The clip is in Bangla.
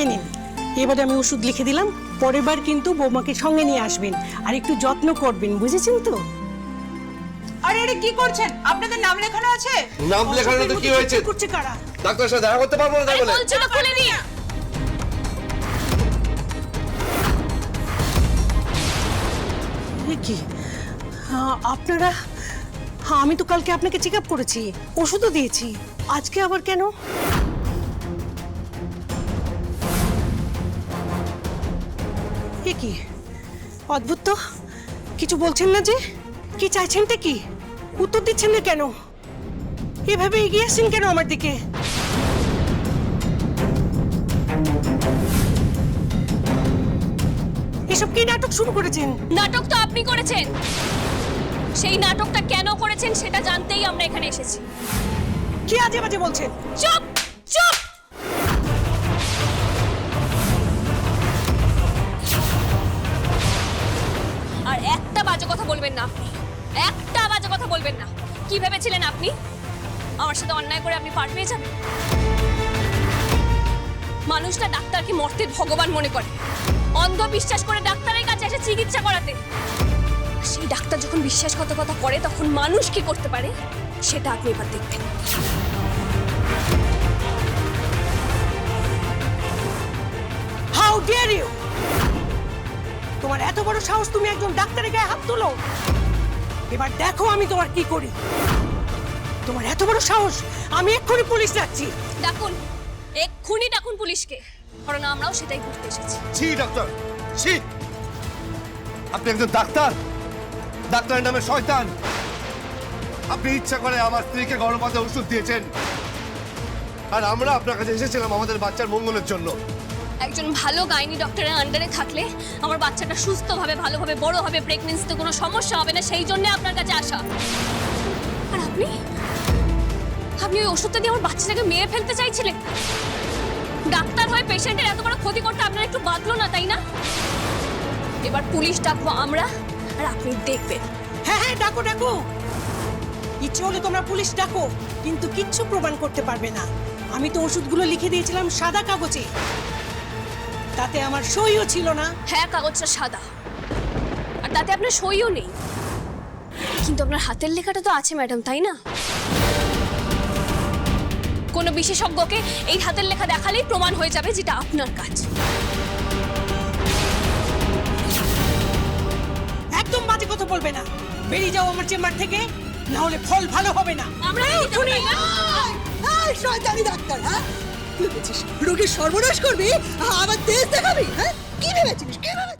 এই নিন। এবারে আমি ওষুধ লিখে দিলাম পরের বার কিন্তু বৌমাকে সঙ্গে নিয়ে আসবেন আর একটু যত্ন করবেন বুঝেছেন তো? আরে আরে কি করছেন? আপনাদের নাম লেখানো আছে? নাম লেখানো তো কি হয়েছে? করছে কারা? ডাক্তারের সাথে দেখা করতে পারব না তাই বলে বলছিল খুলে এ কি? আপনারা হ্যাঁ আমি তো কালকে আপনাকে চেক আপ করেছি ওষুধও দিয়েছি আজকে আবার কেন? এ কি? অদ্ভুত তো। কিছু বলছেন না যে? কি চাইছেনটা কি? উত্তর দিচ্ছেন না কেন? এভাবে এগিয়ে আসছেন কেন আমার দিকে? এসব কি নাটক শুরু করেছেন? নাটক তো আপনি করেছেন। সেই নাটকটা কেন করেছেন সেটা জানতেই আমরা এখানে এসেছি। কি আজে বাজে বলছেন? চুপ! চুপ! বলবেন না আপনি। একটা বাজে কথা বলবেন না। কি ভেবেছিলেন আপনি? আমার সাথে অন্যায় করে আপনি পার পেয়ে যাবেন? মানুষটা ডাক্তারকে মর্তের ভগবান মনে করে? অন্ধ বিশ্বাস করে ডাক্তারের কাছে এসে চিকিৎসা করাতে। সেই ডাক্তার যখন বিশ্বাসঘাতকতা করে, তখন মানুষ কি করতে পারে? সেটা আপনি এবার দেখবেন। হাউ ডিয়ার ইউ তোমার এত বড় সাহস তুমি একজন ডাক্তারের গায়ে হাত তুলো। এবার দেখো আমি তোমার কি করি। তোমার এত বড় সাহস আমি এক্ষুনি পুলিশ ডাকছি। ডাকুন এক্ষুনি ডাকুন পুলিশকে। কারণ আমরাও সেটাই করতে এসেছি। ছি ডাক্তার ছি। আপনি একজন ডাক্তার? ডাক্তারের নামে শয়তান। আপনি ইচ্ছা করে আমার স্ত্রীকে গর্ভপাতে ওষুধ দিয়েছেন। আর আমরা আপনার কাছে এসেছিলাম আমাদের বাচ্চার মঙ্গলের জন্য। একজন ভালো গাইনি ডক্টরের আন্ডারে থাকলে আমার বাচ্চাটা সুস্থভাবে, ভালোভাবে বড় হবে প্রেগনেন্সিতে কোনো সমস্যা হবে না, সেই জন্য আপনার কাছে আসা। আর আপনি? আপনি ওই ওষুধটা দিয়ে আমার বাচ্চাটাকে মেরে ফেলতে চাইছিলেন? ডাক্তার হয়ে পেশেন্টের এত বড় ক্ষতি করতে আপনার একটু বাঁধলো না, তাই না? এবার পুলিশ ডাকবো আমরা, আর আপনি দেখবেন। হ্যাঁ হ্যাঁ ডাকো ডাকো। ইচ্ছে হলে তোমরা পুলিশ ডাকো, কিন্তু কিচ্ছু প্রমাণ করতে পারবে না। আমি তো ওষুধগুলো লিখে দিয়েছিলাম সাদা কাগজে। তাতে আমার সইও ছিল না। হ্যাঁ কাগজটা সাদা। আর তাতে আপনার সইও নেই। কিন্তু আপনার হাতের লেখাটা তো আছে ম্যাডাম তাই না? কোনো বিশেষজ্ঞকে এই হাতের লেখা দেখালেই প্রমাণ হয়ে যাবে যেটা আপনার কাজ। একদম বাজে কথা বলবে না। বেরিয়ে যাও আমার চেম্বার থেকে না হলে ফল ভালো হবে না। আমরা এই শয়তানি ডাক্তার হ্যাঁ? ভেবেছিস রোগীর সর্বনাশ করবি? আবার দেশ দেখাবি? হ্যাঁ? কি ভেবেছিস কি ভেবেছিস